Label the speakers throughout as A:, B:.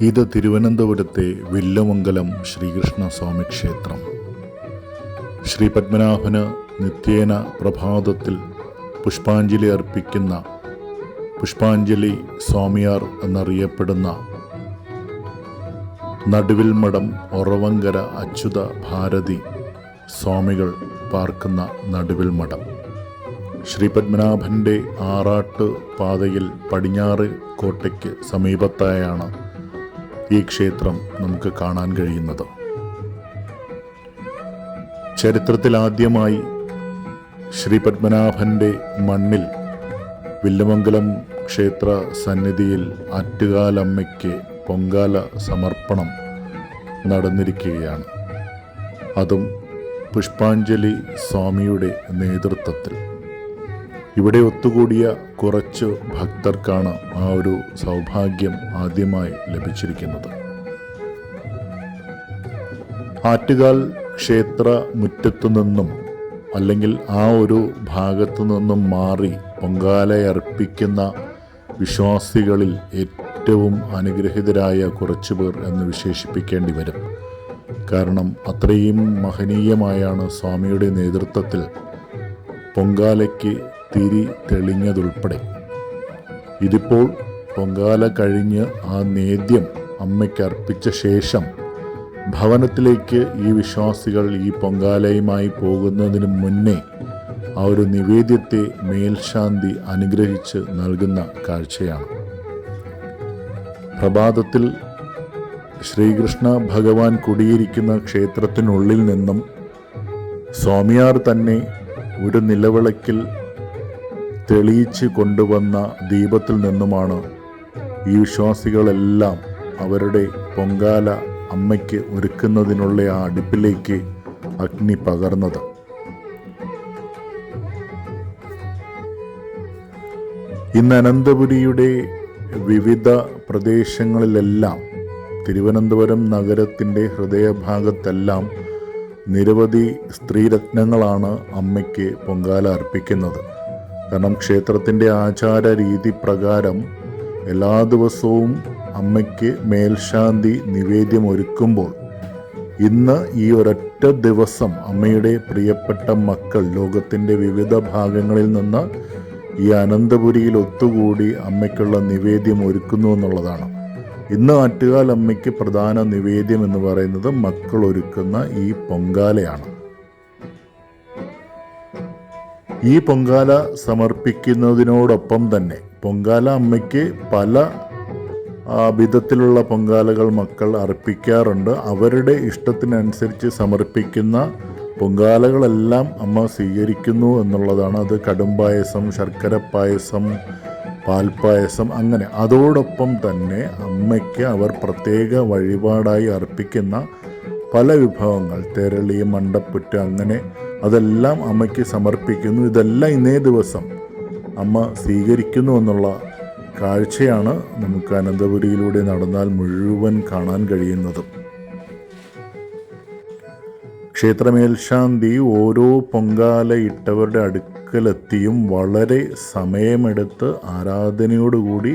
A: ഇത് തിരുവനന്തപുരത്തെ വില്ലമംഗലം ശ്രീകൃഷ്ണ സ്വാമി ക്ഷേത്രം. ശ്രീ പത്മനാഭന് നിത്യേന പ്രഭാതത്തിൽ പുഷ്പാഞ്ജലി അർപ്പിക്കുന്ന പുഷ്പാഞ്ജലി സ്വാമിയാർ എന്നറിയപ്പെടുന്ന നടുവിൽ മഠം ഒറവങ്കര അച്യുത ഭാരതി സ്വാമികൾ പാർക്കുന്ന നടുവിൽ മഠം. ശ്രീ പത്മനാഭന്റെ ആറാട്ട് പാതയിൽ പടിഞ്ഞാറ് കോട്ടയ്ക്ക് സമീപത്തായാണ് ഈ ക്ഷേത്രം നമുക്ക് കാണാൻ കഴിയുന്നത്. ചരിത്രത്തിൽ ആദ്യമായി ശ്രീ പത്മനാഭന്റെ മണ്ണിൽ വില്ലമംഗലം ക്ഷേത്ര സന്നിധിയിൽ ആറ്റുകാലമ്മയ്ക്ക് പൊങ്കാല സമർപ്പണം നടന്നിരിക്കുകയാണ്. അതും പുഷ്പാഞ്ജലി സ്വാമിയുടെ നേതൃത്വത്തിൽ. ഇവിടെ ഒത്തുകൂടിയ കുറച്ച് ഭക്തർക്കാണ് ആ ഒരു സൗഭാഗ്യം ആദ്യമായി ലഭിച്ചിരിക്കുന്നത്. ആറ്റുകാൽ ക്ഷേത്ര മുറ്റത്തു നിന്നും അല്ലെങ്കിൽ ആ ഒരു ഭാഗത്തു നിന്നും മാറി പൊങ്കാലയർപ്പിക്കുന്ന വിശ്വാസികളിൽ ഏറ്റവും അനുഗ്രഹിതരായ കുറച്ചു പേർ എന്ന് വിശേഷിപ്പിക്കേണ്ടി വരും. കാരണം അത്രയും മഹനീയമായാണ് സ്വാമിയുടെ നേതൃത്വത്തിൽ പൊങ്കാലയ്ക്ക് തിരി തെളിഞ്ഞതുൾപ്പെടെ. ഇതിപ്പോൾ പൊങ്കാല കഴിഞ്ഞ് ആ നേദ്യം അമ്മയ്ക്ക് അർപ്പിച്ച ശേഷം ഭവനത്തിലേക്ക് ഈ വിശ്വാസികൾ ഈ പൊങ്കാലയുമായി പോകുന്നതിന് മുന്നേ ആ ഒരു നിവേദ്യത്തെ മേൽശാന്തി അനുഗ്രഹിച്ച് നൽകുന്ന കാഴ്ചയാണ്. പ്രഭാതത്തിൽ ശ്രീകൃഷ്ണ ഭഗവാൻ കുടിയിരിക്കുന്ന ക്ഷേത്രത്തിനുള്ളിൽ നിന്നും സ്വാമിയാർ തന്നെ ഒരു നിലവിളക്കിൽ തെളിയിച്ച് കൊണ്ടുവന്ന ദീപത്തിൽ നിന്നുമാണ് ഈ വിശ്വാസികളെല്ലാം അവരുടെ പൊങ്കാല അമ്മയ്ക്ക് ഒരുക്കുന്നതിനുള്ള ആ അടുപ്പിലേക്ക് അഗ്നി പകർന്നത്. ഇന്ന് അനന്തപുരിയുടെ വിവിധ പ്രദേശങ്ങളിലെല്ലാം തിരുവനന്തപുരം നഗരത്തിന്റെ ഹൃദയഭാഗത്തെല്ലാം നിരവധി സ്ത്രീരത്നങ്ങളാണ് അമ്മയ്ക്ക് പൊങ്കാല അർപ്പിക്കുന്നത്. കാരണം ക്ഷേത്രത്തിന്റെ ആചാര രീതി പ്രകാരം എല്ലാ ദിവസവും അമ്മയ്ക്ക് മേൽശാന്തി നിവേദ്യം ഒരുക്കുമ്പോൾ ഇന്ന് ഈ ഒരൊറ്റ ദിവസം അമ്മയുടെ പ്രിയപ്പെട്ട മക്കൾ ലോകത്തിന്റെ വിവിധ ഭാഗങ്ങളിൽ നിന്ന് ഈ അനന്തപുരിയിൽ ഒത്തുകൂടി അമ്മയ്ക്കുള്ള നിവേദ്യം ഒരുക്കുന്നു എന്നുള്ളതാണ്. ഇന്ന് ആറ്റുകാൽ അമ്മയ്ക്ക് പ്രധാന നിവേദ്യം എന്ന് പറയുന്നത് മക്കൾ ഒരുക്കുന്ന ഈ പൊങ്കാലയാണ്. ഈ പൊങ്കാല സമർപ്പിക്കുന്നതിനോടൊപ്പം തന്നെ പൊങ്കാല അമ്മയ്ക്ക് പല വിധത്തിലുള്ള പൊങ്കാലകൾ മക്കൾ അർപ്പിക്കാറുണ്ട്. അവരുടെ ഇഷ്ടത്തിനനുസരിച്ച് സമർപ്പിക്കുന്ന പൊങ്കാലകളെല്ലാം അമ്മ സ്വീകരിക്കുന്നു എന്നുള്ളതാണ്. അത് കടും പായസം ശർക്കര പായസം പാൽപ്പായസം അങ്ങനെ. അതോടൊപ്പം തന്നെ അമ്മയ്ക്ക് അവർ പ്രത്യേക വഴിപാടായി അർപ്പിക്കുന്ന പല വിഭവങ്ങൾ തെരളി മണ്ടപ്പുറ്റ് അങ്ങനെ അതെല്ലാം അമ്മയ്ക്ക് സമർപ്പിക്കുന്നു. ഇതെല്ലാം ഇന്നേ ദിവസം അമ്മ സ്വീകരിക്കുന്നു എന്നുള്ള കാഴ്ചയാണ് നമുക്ക് അനന്തപുരിയിലൂടെ നടന്നാൽ മുഴുവൻ കാണാൻ കഴിയുന്നതും. ക്ഷേത്രമേൽശാന്തി ഓരോ പൊങ്കാല ഇട്ടവരുടെ അടുക്കലെത്തിയും വളരെ സമയമെടുത്ത് ആരാധനയോടുകൂടി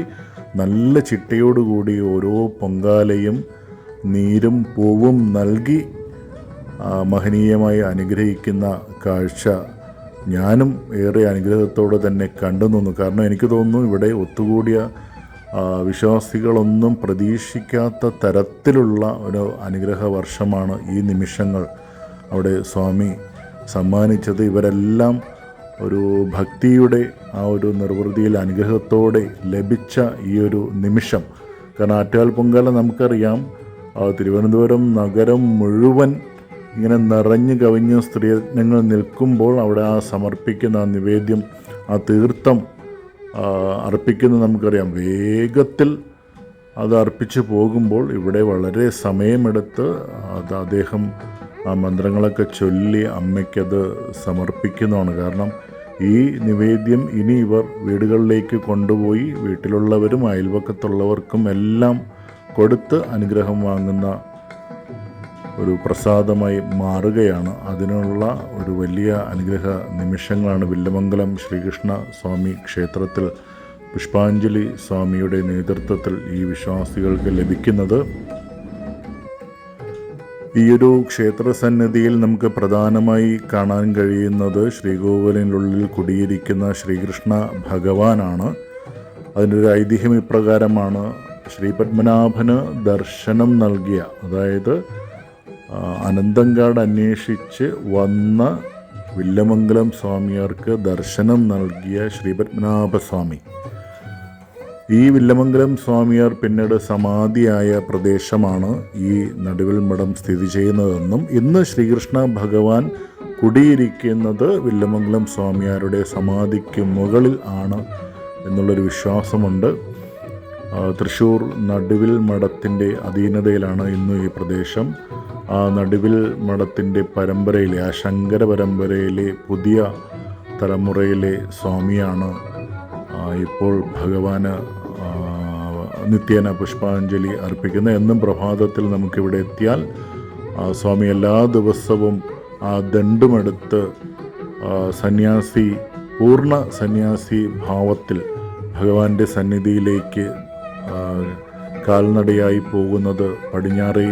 A: നല്ല ചിട്ടയോടുകൂടി ഓരോ പൊങ്കാലയും നീരും പൂവും നൽകി മഹനീയമായി അനുഗ്രഹിക്കുന്ന കാഴ്ച ഞാനും ഏറെ അനുഗ്രഹത്തോടെ തന്നെ കണ്ടു നിന്നു. കാരണം എനിക്ക് തോന്നുന്നു ഇവിടെ ഒത്തുകൂടിയ വിശ്വാസികളൊന്നും പ്രതീക്ഷിക്കാത്ത തരത്തിലുള്ള ഒരു അനുഗ്രഹ വർഷമാണ് ഈ നിമിഷങ്ങൾ. അവിടെ സ്വാമി സമ്മാനിച്ചത് ഇവരെല്ലാം ഒരു ഭക്തിയുടെ ആ ഒരു നിർവൃതിയിൽ അനുഗ്രഹത്തോടെ ലഭിച്ച ഈ ഒരു നിമിഷം. കാരണം ആറ്റുകാൽ പൊങ്കാല നമുക്കറിയാം തിരുവനന്തപുരം നഗരം മുഴുവൻ ഇങ്ങനെ നിറഞ്ഞു കവിഞ്ഞ് സ്ത്രീരത്നങ്ങൾ നിൽക്കുമ്പോൾ അവിടെ ആ സമർപ്പിക്കുന്ന ആ നിവേദ്യം ആ തീർത്ഥം അർപ്പിക്കുന്ന നമുക്കറിയാം. വേഗത്തിൽ അത് അർപ്പിച്ച് പോകുമ്പോൾ ഇവിടെ വളരെ സമയമെടുത്ത് അത് അദ്ദേഹം ആ മന്ത്രങ്ങളൊക്കെ ചൊല്ലി അമ്മയ്ക്കത് സമർപ്പിക്കുന്നതാണ്. കാരണം ഈ നിവേദ്യം ഇനി ഇവർ വീടുകളിലേക്ക് കൊണ്ടുപോയി വീട്ടിലുള്ളവരും അയൽവക്കത്തുള്ളവർക്കും എല്ലാം കൊടുത്ത് അനുഗ്രഹം വാങ്ങുന്ന ഒരു പ്രസാദമായി മാറുകയാണ്. അതിനുള്ള ഒരു വലിയ അനുഗ്രഹ നിമിഷങ്ങളാണ് വില്ലമംഗലം ശ്രീകൃഷ്ണ സ്വാമി ക്ഷേത്രത്തിൽ പുഷ്പാഞ്ജലി സ്വാമിയുടെ നേതൃത്വത്തിൽ ഈ വിശ്വാസികൾക്ക് ലഭിക്കുന്നത്. ഈയൊരു ക്ഷേത്രസന്നിധിയിൽ നമുക്ക് പ്രധാനമായി കാണാൻ കഴിയുന്നത് ശ്രീകോവിലിനുള്ളിൽ കുടിയിരിക്കുന്ന ശ്രീകൃഷ്ണ ഭഗവാനാണ്. അതിന്റെ ഒരു ഐതിഹ്യം ഇപ്രകാരമാണ് ശ്രീപത്മനാഭന് ദർശനം നൽകിയ അതായത് അനന്തങ്കാട് അന്വേഷിച്ച് വന്ന വില്ലമംഗലം സ്വാമിയാർക്ക് ദർശനം നൽകിയ ശ്രീ പത്മനാഭസ്വാമി. ഈ വില്ലമംഗലം സ്വാമിയാർ പിന്നീട് സമാധിയായ പ്രദേശമാണ് ഈ നടുവിൽ മഠം സ്ഥിതി ചെയ്യുന്നതെന്നും ഇന്ന് ശ്രീകൃഷ്ണ ഭഗവാൻ കുടിയിരിക്കുന്നത് വില്ലമംഗലം സ്വാമിയാരുടെ സമാധിക്ക് മുകളിൽ ആണ് എന്നുള്ളൊരു വിശ്വാസമുണ്ട്. തൃശ്ശൂർ നടുവിൽ മഠത്തിന്റെ അധീനതയിലാണ് ഇന്ന് ഈ പ്രദേശം. ആ നടുവിൽ മഠത്തിന്റെ പരമ്പരയിലെ ആ ശങ്കര പരമ്പരയിലെ പുതിയ തലമുറയിലെ സ്വാമിയാണ് ഇപ്പോൾ ഭഗവാന് നിത്യേന പുഷ്പാഞ്ജലി അർപ്പിക്കുന്നത് എന്നും പ്രഭാതത്തിൽ നമുക്കിവിടെ എത്തിയാൽ സ്വാമി എല്ലാ ദിവസവും ആ ദണ്ടുമെടുത്ത് സന്യാസി പൂർണ സന്യാസി ഭാവത്തിൽ ഭഗവാന്റെ സന്നിധിയിലേക്ക് കാൽനടയായി പോകുന്നത് പടിഞ്ഞാറേ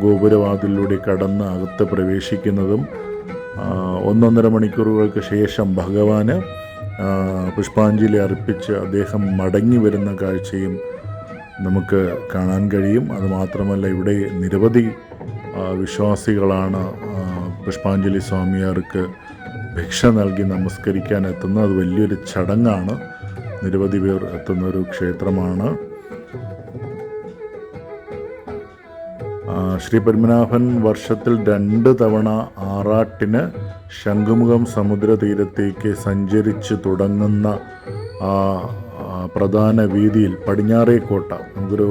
A: ഗോപുരവാതിലൂടെ കടന്ന് അകത്ത് പ്രവേശിക്കുന്നതും ഒന്നൊന്നര മണിക്കൂറുകൾക്ക് ശേഷം ഭഗവാന് പുഷ്പാഞ്ജലി അർപ്പിച്ച് അദ്ദേഹം മടങ്ങി വരുന്ന കാഴ്ചയും നമുക്ക് കാണാൻ കഴിയും. അതുമാത്രമല്ല ഇവിടെ നിരവധി വിശ്വാസികളാണ് പുഷ്പാഞ്ജലി സ്വാമിയാർക്ക് ഭിക്ഷ നൽകി നമസ്കരിക്കാൻ എത്തുന്നത്. അത് വലിയൊരു ചടങ്ങാണ്. നിരവധി പേർ എത്തുന്ന ഒരു ക്ഷേത്രമാണ്. ശ്രീ പത്മനാഭൻ വർഷത്തിൽ രണ്ട് തവണ ആറാട്ടിന് ശംഖുമുഖം സമുദ്രതീരത്തേക്ക് സഞ്ചരിച്ച് തുടങ്ങുന്ന പ്രധാന വീതിയിൽ പടിഞ്ഞാറേ കോട്ട. നമുക്കൊരു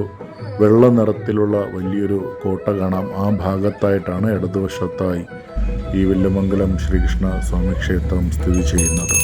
A: വെള്ള നിറത്തിലുള്ള വലിയൊരു കോട്ട കാണാം. ആ ഭാഗത്തായിട്ടാണ് ഇടതുവശത്തായി ഈ വില്ലുമംഗലം ശ്രീകൃഷ്ണ സ്വാമി ക്ഷേത്രം സ്ഥിതി ചെയ്യുന്നത്.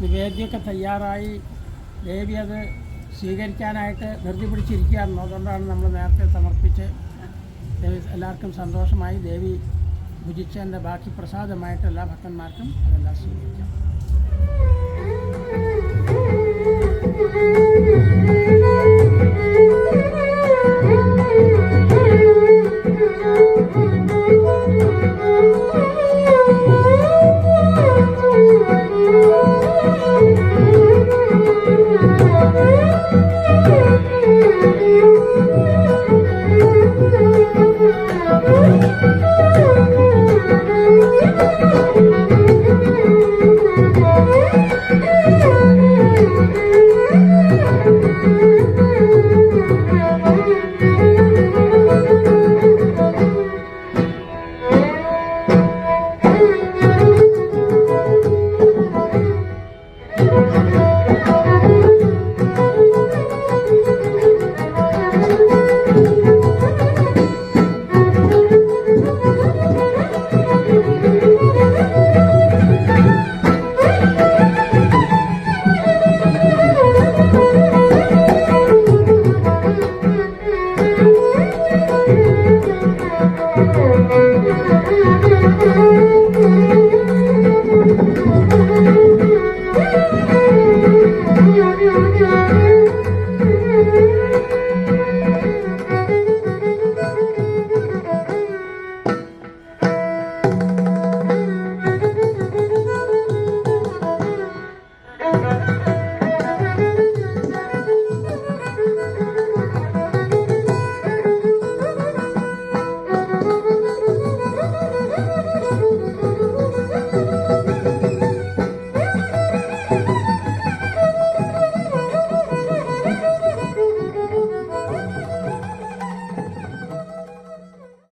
B: നിവേദ്യമൊക്കെ തയ്യാറായി. ദേവി അത് സ്വീകരിക്കാനായിട്ട് ധൃതി പിടിച്ചിരിക്കുകയായിരുന്നു. അതുകൊണ്ടാണ് നമ്മൾ നേരത്തെ സമർപ്പിച്ച് ദേവി എല്ലാവർക്കും സന്തോഷമായി ദേവി ഭുജിച്ചതിന്റെ ബാക്കി പ്രസാദമായിട്ട് എല്ലാ ഭക്തന്മാർക്കും അതെല്ലാം സ്വീകരിക്കാം.